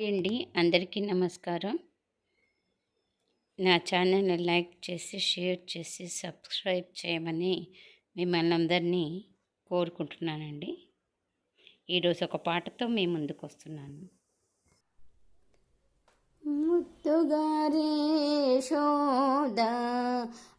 అండి. అందరికీ నమస్కారం. నా ఛానల్ని లైక్ చేసి షేర్ చేసి సబ్స్క్రైబ్ చేయమని మిమ్మల్ని అందరినీ కోరుకుంటున్నానండి. ఈరోజు ఒక పాటతో మీ ముందుకు వస్తున్నాను. ముత్తుగారే శోద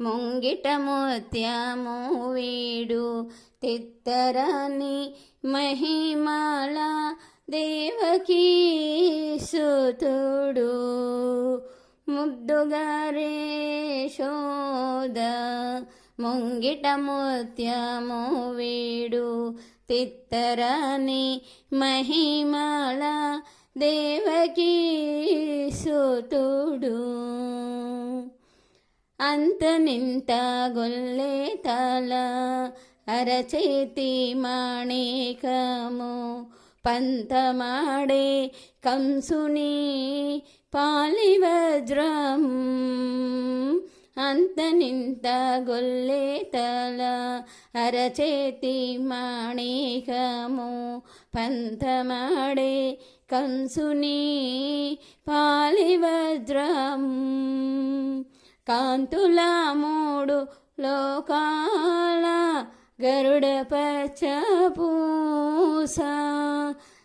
ముంగిట ముత్యము వీడు తిత్తరాని మహిమాల దేవకీ సుతుడు ముద్దుగారే శోద ముంగిట ముత్యము వీడు తిత్తరాని మహిమాల దేవకీ సుతుడు. అంత నింత గొల్లే తల అరచేతి మాణికము పంతమాడే కంసుని పాలివజ్రం. అంత నింత గొల్లే తల అరచేతి మాణికము. పంతమాడే కంసుని పాలివజ్రం. కాంతుల మూడు లోకాల గరుడ పచ్చ పూస.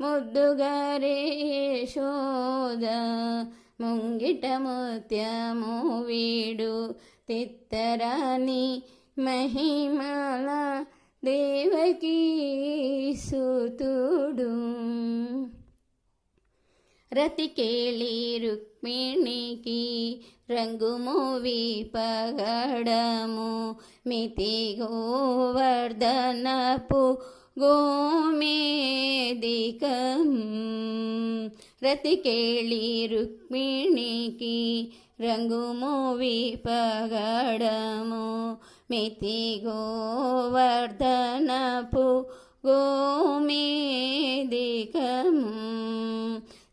ముద్దుగరేశోద ముంగిట ముత్యము వీడు తిత్తరాని మహిమల దేవకీ సుతుడు. రతికేళి రుక్మిణికి రంగుమూవి పగడము మితి గోవర్ధనపు గోమేదికం రతికేళి రుక్మిణికి రంగుమూవి పగడము మితి గోవర్ధనపు గోమేదికము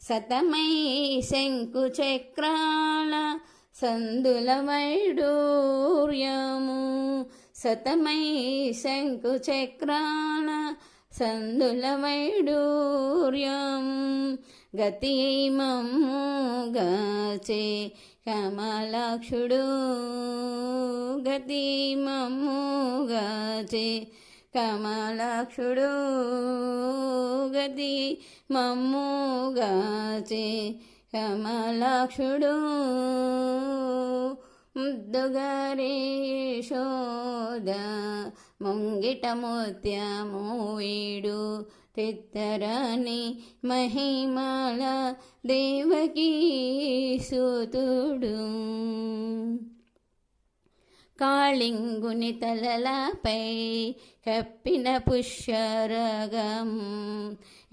సతమై శంకు చక్రాల సందుల వైడూర్యము. సతమై శంకు చక్రాల సందుల వైడూర్యం గతి మమ్ముగాచే కమలాక్షుడు. గతి మమ్ముగాచే కమలాక్షుడు. గది మమ్ముగాచే కమలాక్షుడు. ముద్దుగారే శోద ముంగిట ముత్యము వీడు తిత్తరాని మహిమాల దేవకీ సుతుడు. కాళింగుని తలలపై కప్పిన పుష్యరగం.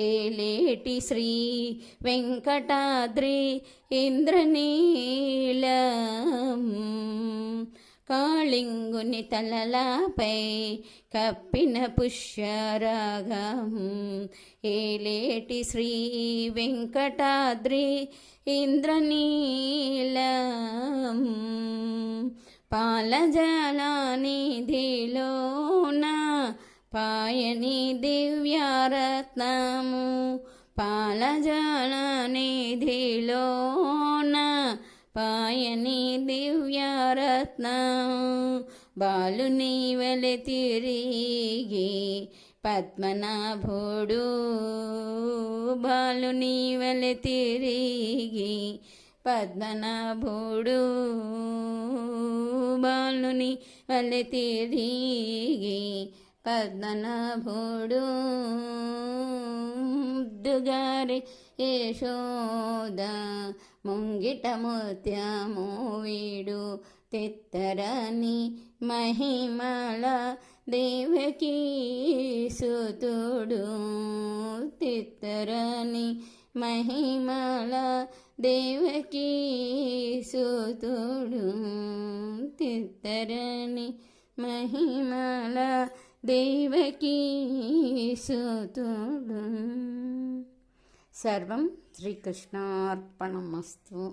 ఏలేటి శ్రీ వెంకటాద్రి ఇంద్రనీలం. కాళింగుని తలలపై కప్పిన పుష్యరగం. ఏలేటి శ్రీ వెంకటాద్రి ఇంద్రనీలం. పాలజలానిధిలోన పాయని దివ్యారత్నము. పాలజలానిధిలోన పాయని దివ్యారత్నము. బాలుని వెలి తిరిగి పద్మనాభుడు. బాలుని వెలి తిరిగి పద్మనాభుడు. బాలుని వలె తిరిగి పద్మనాభుడు. దుగారి యశోద ముంగిట ముత్యము వీడు తిత్తరని మహిమల దేవకీ సుతుడు తిత్తరని మహిమల దేవకీ సూతుడు తిత్తరని మహిమల దేవకీ సూతుడు. సర్వం శ్రీకృష్ణార్పణమస్తు.